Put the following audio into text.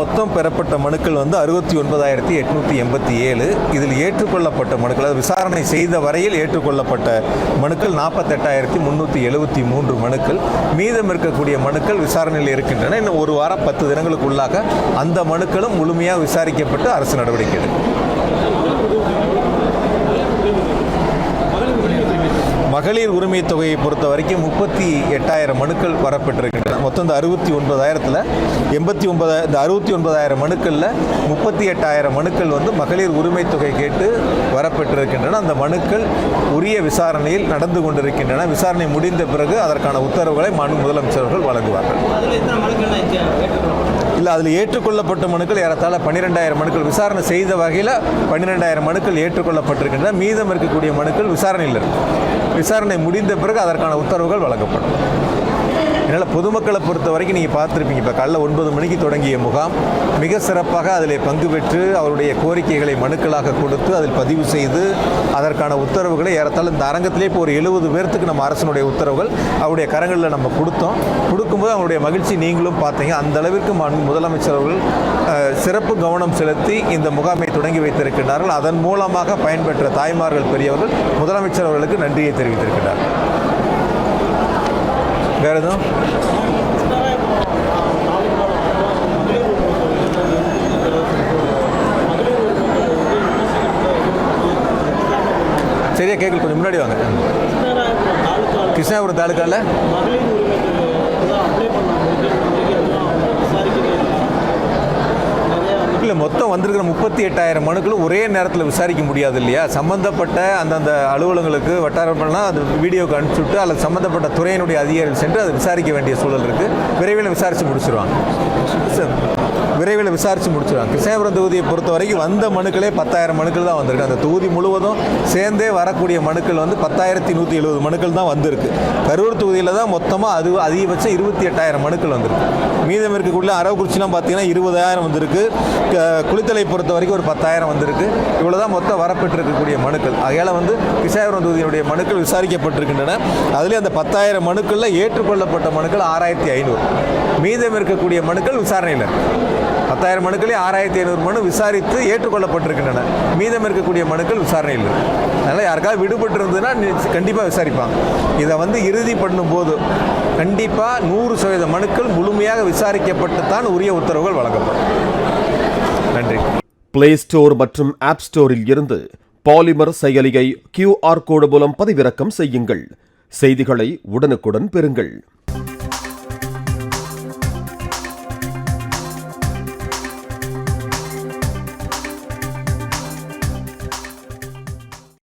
மொத்தம் பெறப்பட்ட மனுக்கள் வந்து அறுபத்தி ஒன்பதாயிரத்தி எட்நூற்றி எண்பத்தி ஏழு. இதில் ஏற்றுக்கொள்ளப்பட்ட மனுக்கள் அதாவது விசாரணை செய்த வரையில் ஏற்றுக்கொள்ளப்பட்ட மனுக்கள் நாற்பத்தெட்டாயிரத்தி முந்நூற்றி எழுபத்தி மூன்று மனுக்கள். மீதம் இருக்கக்கூடிய மனுக்கள் விசாரணையில் இருக்கின்றன. இன்னும் ஒரு வாரம் பத்து தினங்களுக்குள்ளாக அந்த மனுக்களும் முழுமையாக விசாரிக்கப்பட்டு அரசு நடவடிக்கை எடுக்கும். மகளிர் உரிமை தொகையை பொறுத்த வரைக்கும் முப்பத்தி எட்டாயிரம் மனுக்கள் வரப்பட்டிருக்கின்றன. மொத்தம் இந்த அறுபத்தி ஒன்பதாயிரத்தில் எண்பத்தி ஒன்பதா இந்த அறுபத்தி ஒன்பதாயிரம் மனுக்களில் முப்பத்தி எட்டாயிரம் மனுக்கள் வந்து மகளிர் உரிமை தொகை கேட்டு வரப்பட்டிருக்கின்றன. அந்த மனுக்கள் உரிய விசாரணையில் நடந்து கொண்டிருக்கின்றன. விசாரணை முடிந்த பிறகு அதற்கான உத்தரவுகளை மாண்பு முதலமைச்சர்கள் வழங்குவார்கள். இல்லை அதில் ஏற்றுக்கொள்ளப்பட்ட மனுக்கள் ஏறத்தாழ பன்னிரெண்டாயிரம் மனுக்கள். விசாரணை செய்த வகையில் பன்னிரெண்டாயிரம் மனுக்கள் ஏற்றுக்கொள்ளப்பட்டிருக்கின்றன. மீதம் இருக்கக்கூடிய மனுக்கள் விசாரணையில் இருக்கு. விசாரணை முடிந்த பிறகு அதற்கான உத்தரவுகள் வழங்கப்படும். அதனால் பொதுமக்களை பொறுத்த வரைக்கும் நீங்கள் பார்த்துருப்பீங்க. இப்போ காலைல ஒன்பது மணிக்கு தொடங்கிய முகாம். மிக சிறப்பாக அதில் பங்கு பெற்று அவருடைய கோரிக்கைகளை மனுக்களாக கொடுத்து அதில் பதிவு செய்து அதற்கான உத்தரவுகளை ஏறத்தாலும் இந்த அரங்கத்திலே இப்போ ஒரு எழுபது பேர்த்துக்கு நம்ம அரசனுடைய உத்தரவுகள் அவருடைய கரங்களில் நம்ம கொடுத்தோம். கொடுக்கும்போது அவருடைய மகிழ்ச்சி நீங்களும் பார்த்தீங்க. அந்த அளவிற்கு மாண்பு முதலமைச்சர் அவர்கள் சிறப்பு கவனம் செலுத்தி இந்த முகாமை தொடங்கி வைத்திருக்கிறார்கள் அதன் மூலமாக பயன்பெற்ற தாய்மார்கள் பெரியவர்கள் முதலமைச்சர் அவர்களுக்கு நன்றியை தெரிவித்திருக்கிறார் வேற எதுவும்? சரியா கேட்கல கொஞ்சம் முன்னாடி வாங்க. கிருஷ்ணாபுரம் தாலுக்காவில் மகளிர் மொத்தம் வந்திருக்கிற முப்பத்தி எட்டாயிரம் மனுக்களும் ஒரே நேரத்தில் விசாரிக்க முடியாது இல்லையா? சம்பந்தப்பட்ட அந்தந்த அலுவலங்களுக்கு வட்டாரம்னா அது வீடியோக்கு அனுப்பிச்சுட்டு அல்லது சம்பந்தப்பட்ட துறையினுடைய அதிகாரிகள் சென்று அதை விசாரிக்க வேண்டிய சூழல் இருக்குது விரைவில் விசாரித்து முடிச்சிருவாங்க. சார் விரைவில் விசாரித்து முடிச்சிருவாங்க கிருஷ்ணாபுரம் தொகுதியை பொறுத்த வரைக்கும் வந்த மனுக்களே பத்தாயிரம் மனுக்கள் தான் வந்திருக்கு. அந்த தொகுதி முழுவதும் சேர்ந்தே வரக்கூடிய மனுக்கள் வந்து பத்தாயிரத்தி நூற்றி எழுபது மனுக்கள் தான் வந்திருக்கு. கரூர் தொகுதியில் தான் மொத்தமாக அது அதிகபட்சம் இருபத்தி எட்டாயிரம் மனுக்கள் வந்திருக்கு. மீதம் இருக்கக்கூடிய அரவக்குறிச்சிலாம் பார்த்தீங்கன்னா இருபதாயிரம் வந்திருக்கு. குளித்தலை பொறுத்த வரைக்கும் ஒரு பத்தாயிரம் வந்திருக்கு. இவ்வளோ தான் மொத்தம் வரப்பட்டிருக்கக்கூடிய மனுக்கள். ஆகையால் வந்து கிருஷ்ணாபுரம் தொகுதியினுடைய மனுக்கள் விசாரிக்கப்பட்டிருக்கின்றன. அதிலே அந்த பத்தாயிரம் மனுக்களில் ஏற்றுக்கொள்ளப்பட்ட மனுக்கள் ஆறாயிரத்தி ஐநூறு. மீதம் இருக்கக்கூடிய மனுக்கள் விசாரணையில் பத்தாயிரம் மனுக்களே ஆறாயிரத்தி ஐநூறு மனு விசாரித்து ஏற்றுக்கொள்ளப்பட்டிருக்கின்றன. மீதம் இருக்கக்கூடிய மனுக்கள் விசாரணையில் இல்லை. அதனால் யாருக்காவது விடுபட்டு இருந்ததுன்னா கண்டிப்பாக விசாரிப்பாங்க. இதை வந்து இறுதி பண்ணும்போது கண்டிப்பாக நூறு சதவீத மனுக்கள் முழுமையாக விசாரிக்கப்பட்டு தான் உரிய உத்தரவுகள் வழங்கப்படும். நன்றி. பிளே ஸ்டோர் மற்றும் ஆப் ஸ்டோரில் இருந்து பாலிமர் செயலியை கியூஆர் கோடு மூலம் பதிவிறக்கம் செய்யுங்கள். செய்திகளை உடனுக்குடன் பெறுங்கள்.